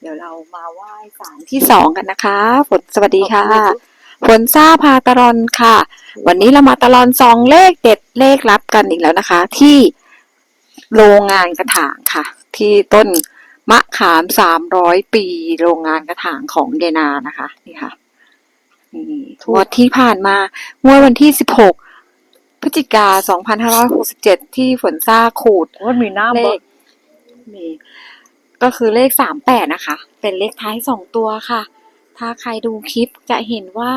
เดี๋ยวเรามาไหว้ศาลที่สองกันนะคะ ฝนสวัสดีค่ะ ฝนซ่าพาตลอนค่ะ วันนี้เรามาตลอนสองเลขเด็ดเลขลับกันอีกแล้วนะคะ ที่โรงงานกระถางค่ะ ที่ต้นมะขามสามร้อยปี โรงงานกระถางของเดนานะคะ นี่ค่ะนี่งวดที่ผ่านมางวดวันที่สิบหกพฤศจิกาสองพันห้าร้อยหกสิบเจ็ดที่ฝนซ่าขูดมันมีน้ำเลบ่ขมี ก็คือเลขสามแปดนะคะ เป็นเลขท้ายสองตัวค่ะ ถ้าใครดูคลิปจะเห็นว่า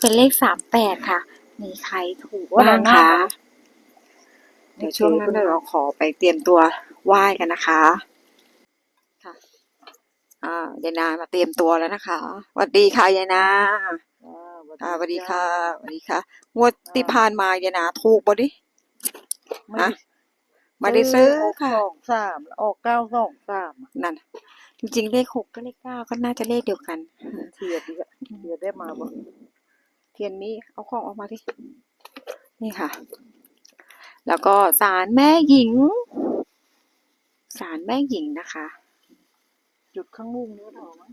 เป็นเลขสามแปดค่ะ มีใครถูกบ้างคะเดี๋ยวช่วงนั้นเราขอไปเตรียมตัวไหว้กันนะคะค่ะอ่ายายนามาเตรียมตัวแล้วนะคะสวัสดีค่ะยายนาอ่าอ่าสวัสดีค่ะสวัสดีค่ะงวดที่ผ่านมายายนาถูกบ่ดิไม่ฮะ ไม่ได้ซื้อออกค่ะสองสามออกเก้าสองสามนั่น จริงๆเลขหกกับเลขเก้าก็น่าจะเลขเดียวกันเทียดอีกอะเทียดได้มาบ่เทียนนี้เอาของออกมาดินี่ค่ะ แล้วก็สารแม่หญิง สารแม่หญิงนะคะจุดข้างลุ่งเนื้อเถามั้ง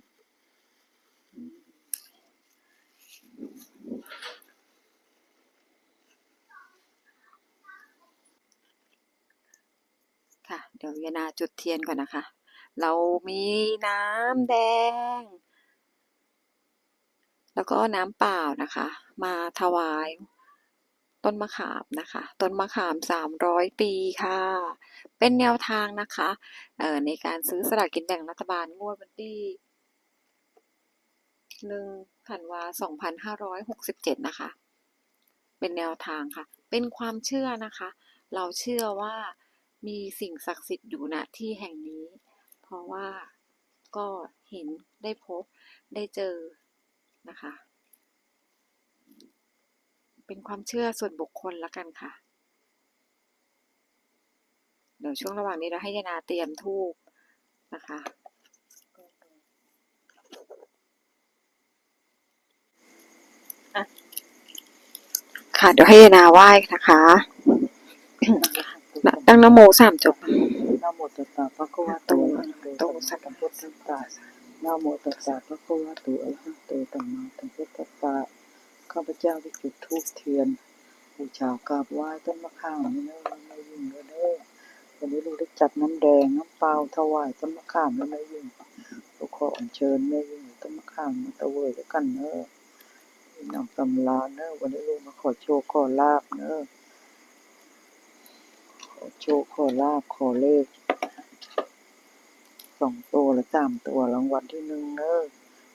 ค่ะ เดี๋ยวยานาจุดเทียนก่อนนะคะ เรามีน้ำแดง แล้วก็น้ำเปล่านะคะ มาถวาย ต้นมะขามนะคะ ต้นมะขามสามร้อยปีค่ะ เป็นแนวทางนะคะเอ่อในการซื้อสลากกินแบ่งรัฐบาลงวดวันที่หนึ่งธันวาสองพันห้าร้อยหกสิบเจ็ดนะคะ เป็นแนวทางค่ะ เป็นความเชื่อนะคะ เราเชื่อว่า มีสิ่งศักดิ์สิทธิ์อยู่ณที่แห่งนี้ เพราะว่าก็เห็นได้พบได้เจอนะคะ เป็นความเชื่อส่วนบุคคลละกันค่ะ เดี๋ยวช่วงระหว่างนี้เราให้ยานาเตรียมทูบนะคะค่ะ เดี๋ยวให้ยายนาไหว้นะคะ ตั้งนโมสามจบนะโมตัสสะภะคะวะโตอะระหะโตสัมมาสัมพุทธัสสะนะโมตัสสะภะคะวะโตอะระหะโตสัมมาสัมพุทธัสสะข้าพเจ้าได้จุดธูปเทียนบูชากราบไหว้ต้นมะขามนี่เนอะไม่ยิ่งเลยเด้อวันนี้ลูกได้จัดน้ำแดงน้ำเปล่าถวายต้นมะขามแล้วไม่ยิ่งลูกขออัญเชิญแม่ยิ่งต้นมะขามมาตะเวยด้วยกันเนอะน้องตำลาเนอะวันนี้ลูกมาขอโชคขอลาบเนอะขอ โชคขอลาบขอเลขสองตัวและสามตัวรางวัลที่หนึ่งเนอะ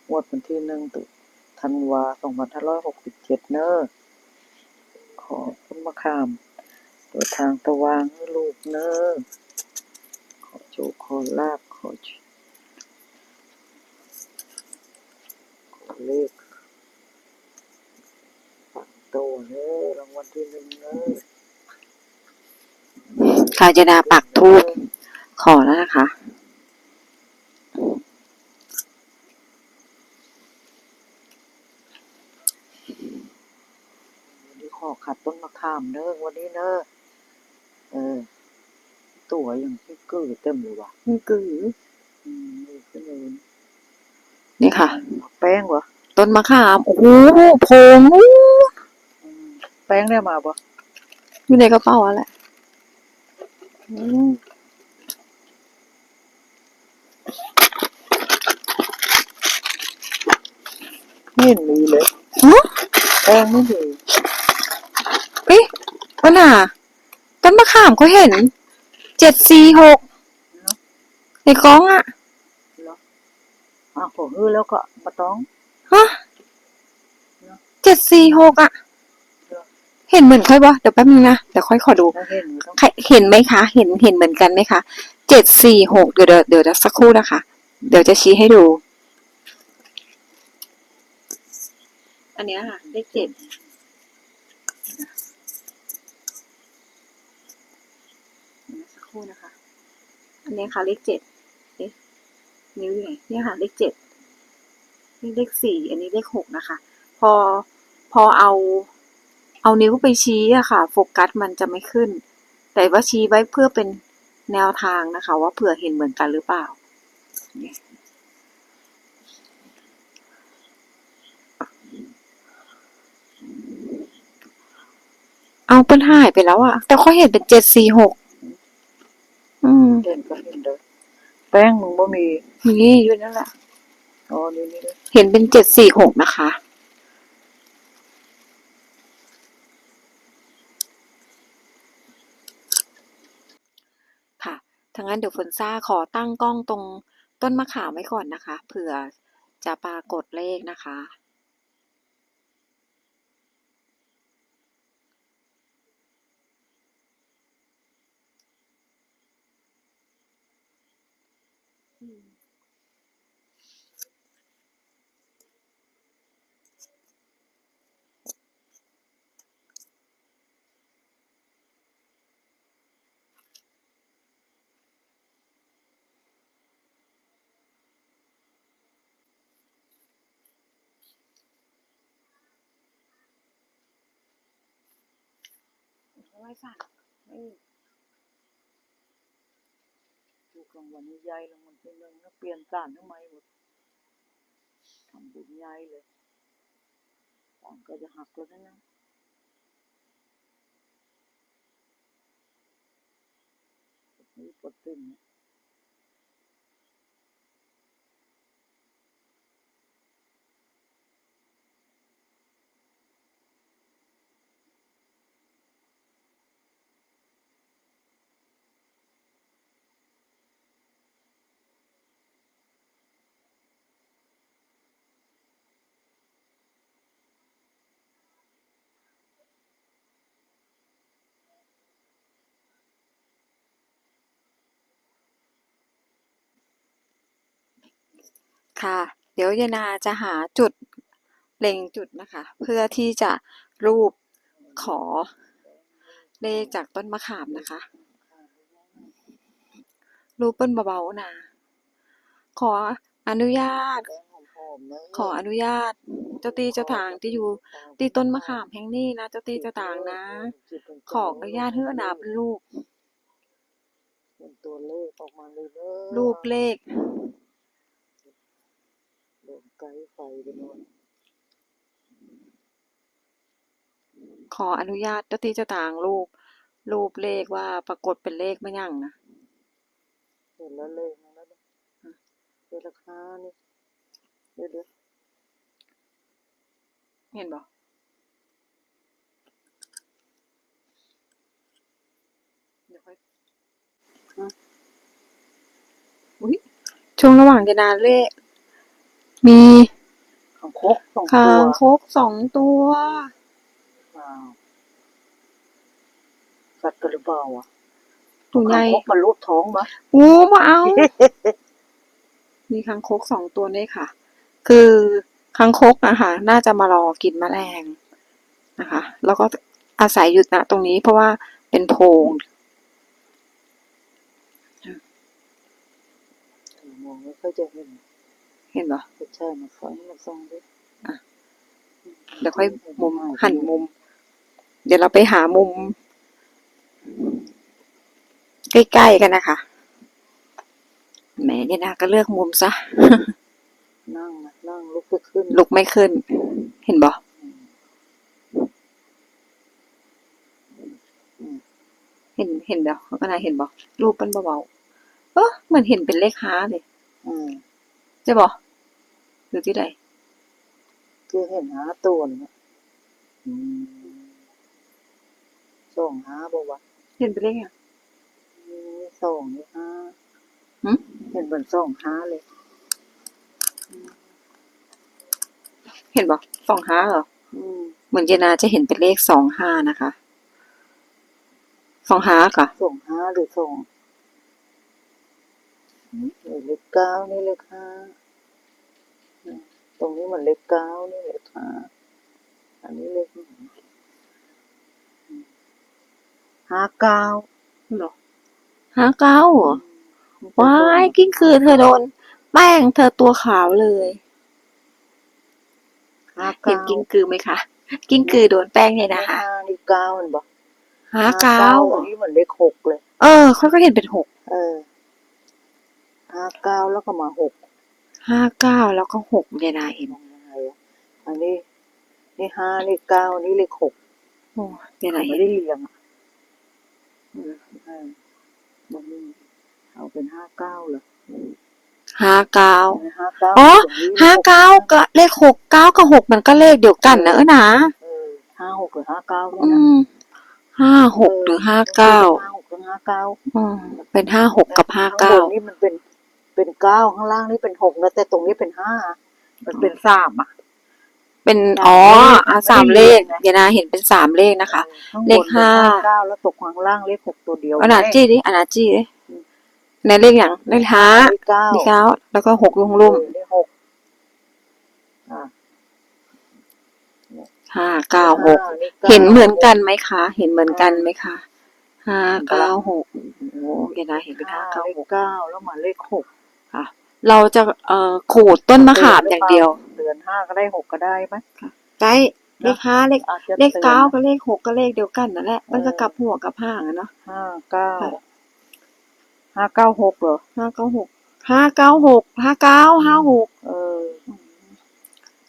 งวดวันที่หนึ่งตุธันวาสองพันห้าร้อยหกสิบเจ็ดเนอะขอต้นมะขามตัวทางตะวางให้ลูกเนอะขอโชคขอลาบขอโชขอเลขสามตัวเนอะรางวัลที่หนึ่งเนอะ ค่ะยายนาปักทูบขอแล้วนะคะ วันนี้ขอขัดต้นมะขามเนอะวันนี้เนอะเออ ตัวอย่างที่เกิดเต็มเลยว่ะนี่คืออืมนี่ก็เลยนี่ค่ะเอาแป้งวะต้นมะขาม โอ้โหโพงอู้อืมแป้งได้มาปะอยู่ในกระเป๋าอะไรอืม ไม่เห็นมีเลยฮะแป้งไม่มีเอ๊ะปัญหาต้นมะขามเขาเห็น เจ็ดสี่หก ในกล้องอะอะผมอื้อแล้วก็มาต้อง ฮะ เจ็ดสี่หกอะ เห็นเหมือนค่อยวะเดี๋ยวแป๊บนึงนะเดี๋ยวค่อยขอดูถ้าเห็นมันต้องใครเห็นไหมคะ เห็นเห็นเหมือนกันไหมคะเจ็ดสี่หกเดี๋ยวเดี๋ยวเดี๋ยวสักครู่นะคะ เดี๋ยวจะชี้ให้ดู อันเนี้ยค่ะเลขเจ็ดสักครู่นะคะ อันเนี้ยค่ะเลขเจ็ดเอ๊ะนิ้วอยู่ไหนเนี่ยค่ะเลขเจ็ดนี่เลขสี่อันนี้เลขหกนะคะ พอพอเอา เอานิ้วไปชี้อะค่ะ โฟกัสมันจะไม่ขึ้น แต่ว่าชี้ไว้เพื่อเป็นแนวทางนะคะ ว่าเผื่อเห็นเหมือนกันหรือเปล่า เอาเป็นหายไปแล้วอะแต่เขาเห็นเป็นเจ็ดสี่หกอืมเห็นก็เห็นเลยแป้งมึงบ่มีมีอยู่นั่นแหละอ๋อนี่นี่เห็นเป็นเจ็ดสี่หกนะคะางั้นเดี๋ยวฝนซ่าขอตั้งกล้องตรงต้นมะขามไว้ก่อนนะคะ เผื่อจะปรากฏเลขนะคะ ไม่สั่ะไม่ดูกลางวันใหญ่รางวัลที่หนึ่งนะเปลี่ยนสารทำไมหมดทำบุญใหญ่เลยสารก็จะหักแล้วนะนะนี่ปวดตึงนะ ค่ะ เดี๋ยวยายนาจะหาจุดเล็งจุดนะคะ เพื่อที่จะรูปขอเลขจากต้นมะขามนะคะ รูปเปิ้ลเบาๆนะ ขออนุญาตแป้งหอมๆนะขออนุญาต เจ้าตีเจ้าทางที่อยู่ที่ต้นมะขามแห่งนี้นะเจ้าตีเจ้าทางนะ ขออนุญาตเฮือนาเป็นรูปเป็นตัวเลขออกมาเลยเด้อรูปเลขโดน ไกด์ไฟไปโน่นขออนุญาตเจ้าที่เจ้าทางรูป รูปเลขว่าปรากฏเป็นเลขไม่ยั่งนะเห็นแล้วเลขมาแล้วเนี่ยเป็นราคานี่เดี๋ยวเดี๋ยวเห็นบ่เดี๋ยวค่อยอุ้ยช่วงระหว่างจะนานเลข มีขังคกสองคาตัวงคกสองตัวว้าวสัตว์กระเป๋าอะตัวใหญ่ขังคกมันรูปท้องปะอู้มาเอา มีคางคกสองตัวนี่ค่ะ คือคางคกนะคะน่าจะมารอกินแมลงนะคะ แล้วก็อาศัยอยู่ณตรงนี้เพราะว่าเป็นโพรงมองไม่ค่อยจะเห็น เห็นปะก็ใช่มาฟังมาฟังด้วยเดี๋ยวค่อยมุมหันมุม เดี๋ยวเราไปหามุม ใกล้ๆกันนะคะแหมเนี่ยนะก็เลือกมุมซะนั่งนะนั่งลุกก็ขึ้น ลุกไม่ขึ้น เห็นบ่เห็นเห็นบ่ก็น่าเห็นบ่รูปมันเบาๆเออเหมือนเห็นเป็นเลขห้าเลยอืมใช่บ่ หรือที่ใดคือเห็นหาตัวเนี่ยอืมสองหาบ่วะเห็นเป็นเลขอะมีสองนี่ห้าหึเห็นเหมือนสองห้าเลย เห็นบ่สองห้าเหรออืมเหมือนเจนาจะเห็นเป็นเลขสองห้านะคะสองห้าค่ะสองห้าหรือสองนี่เลขเก้านี่เลขห้าอืม ตรงนี้มันเลขเก้านี่เลขห้าอันนี้เลขหนึ่งอืมห้าเก้าเหรอห้าเก้าเหรอว้ายกิ้งคือเธอโดน แป้งเธอตัวขาวเลยห้าเห็นเก้ากิ้งคือไหมคะ กิ้งคือโดนแป้งเนี่ยนะคะห้านี่เก้ามันบอกห้าเก้าอันนี้เหมือนเลขหกเลย เออเขาก็เห็นเป็นหกเออห้าเก้าแล้วก็มาหก ห้าเก้าแล้วก็หกเจนาเห็นมองยังไงอะอันนี้นี่ห้านี่เก้านี่เลขหกโอ้เดี๋ยวไหนไม่ได้เรียงอะเออเออบ่มีเอาเป็นห้าเก้าเหรอห้าเก้าห้าเก้าอ๋อห้าเก้าก็เลขหกเก้ากับหกมันก็เลขเดียวกันนะเออนะเออห้าหกหรือห้าเก้าเนี่ยอืนะมห้าหกหรือห้าเก้าห้าหกหรือห้าเก้าอืมเป็นห้าหกกับห้าข้างเก้าบนนี่มันเป็น เป็นเก้าข้างล่างนี่เป็นหกนะแต่ตรงนี้เป็นห้ามันเป็นสามอะ เป็นอ๋ออะสามเลขไม่ได้เดี๋ยวนะเห็นเป็นสามเลขนะคะข้างบนเลขห้าเป็นเก้าแล้วตกข้างล่างเลขหกตัวเดียวอนาจี้ดิอนาจี้ดิในเลขอย่างเลขห้าเลขเก้าเลขเก้าแล้วก็หกลุงลุ่มเออเลขหกอ่าห้าเก้าหกอ่าลขก้าเห็นเหมือนกันไหมคะ เห็นเหมือนกันไหมคะห้าเก้าหกโอ้เดี๋ยวนะเห็นเป็นห้าเก้าเลหขกเก้าแล้วมาเลขหก ค่ะ เราจะเอ่อขูดต้นมะขามอย่างเดียว เดือนห้าก็ได้หกก็ได้ไหมได้เลขห้าเลขอาจจะเลขเก้าตือนกับเลขหกก็เลขเดียวกันนั่นแหละ มันจะกลับหัวกลับห้างอะเนาะห้าเก้าค่ะห้าเก้าหกเหรอห้าเก้าหกห้าเก้าหกห้าเก้าห้าหกเออ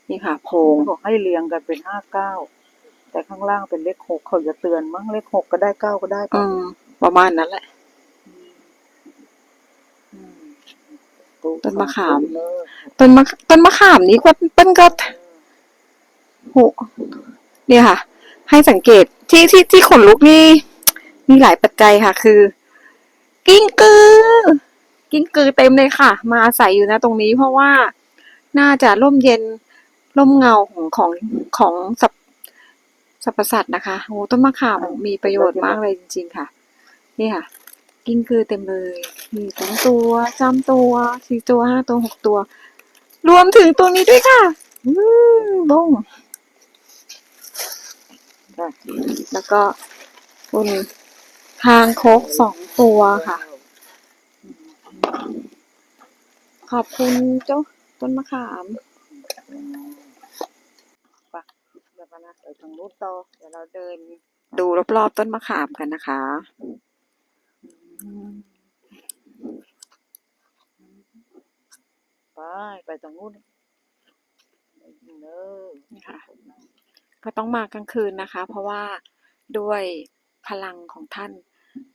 นี่ค่ะโพผงบอกให้เรียงกันเป็นห้าเก้าแต่ข้างล่างเป็นเลขหกเขาจะเตือนมั้งเลขหกก็ได้เก้าก็ได้อืปะมประมาณนั้นแหละ อืม ต้นมะขาม ต้นมะต้นมะขามนี้ก็ต้นก็โหเนี่ยค่ะ ให้สังเกตที่ที่ที่ขนลุกนี่มีหลายปัจจัยค่ะ คือ กิ้งกือ กิ้งกือเต็มเลยค่ะ มาอาศัยอยู่นะตรงนี้เพราะว่าน่าจะร่มเย็นร่มเงาของของของสัตว์สรรพสัตว์นะคะโอ้ต้นมะขามมีประโยชน์มากเลยจริง ๆ ค่ะ นี่ค่ะ กิ้งกือเต็มเลยมีสองตัวสามตัวสี่ตัวห้าตัวหกตัว รวมถึงตัวนี้ด้วยค่ะ อืมบงแล้วก็คุณทางคกสองตัวค่ะ ขอบคุณเจ้าต้นมะขามไปเดี๋ยวกันนะไปทางนู้นต่อเดี๋ยวเราเดินดูรอบๆต้นมะขามกันนะคะ ไปไปทางนู้นเนอนี่ค่ะ ก็ต้องมากลางคืนนะคะ เพราะว่าด้วยพลังของท่าน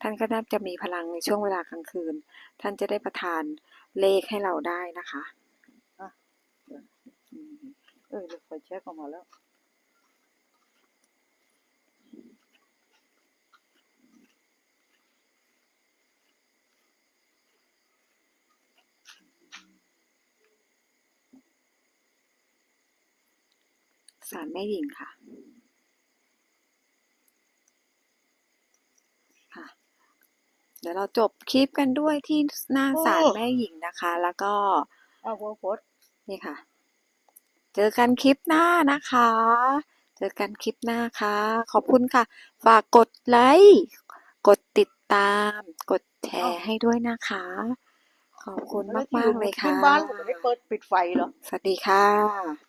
ท่านก็น่าจะมีพลังในช่วงเวลากลางคืน ท่านจะได้ประทานเลขให้เราได้นะคะเออเดี๋ยวไฟแช็กออกมาแล้ว สารแม่หญิงค่ะค่ะ เดี๋ยวเราจบคลิปกันด้วยที่หน้าศาลโอ้แม่หญิงนะคะ แล้วก็เอาหัวโพดนี่ค่ะ เจอกันคลิปหน้านะคะ เจอกันคลิปหน้าค่ะ ขอบคุณค่ะ ฝากกดไลค์กดติดตาม กดแชร์ให้ด้วยนะคะ ขอบคุณมากๆเลยค่ะขึ้นบ้านผมไม่ได้เปิดปิดไฟเหรอ สวัสดีค่ะ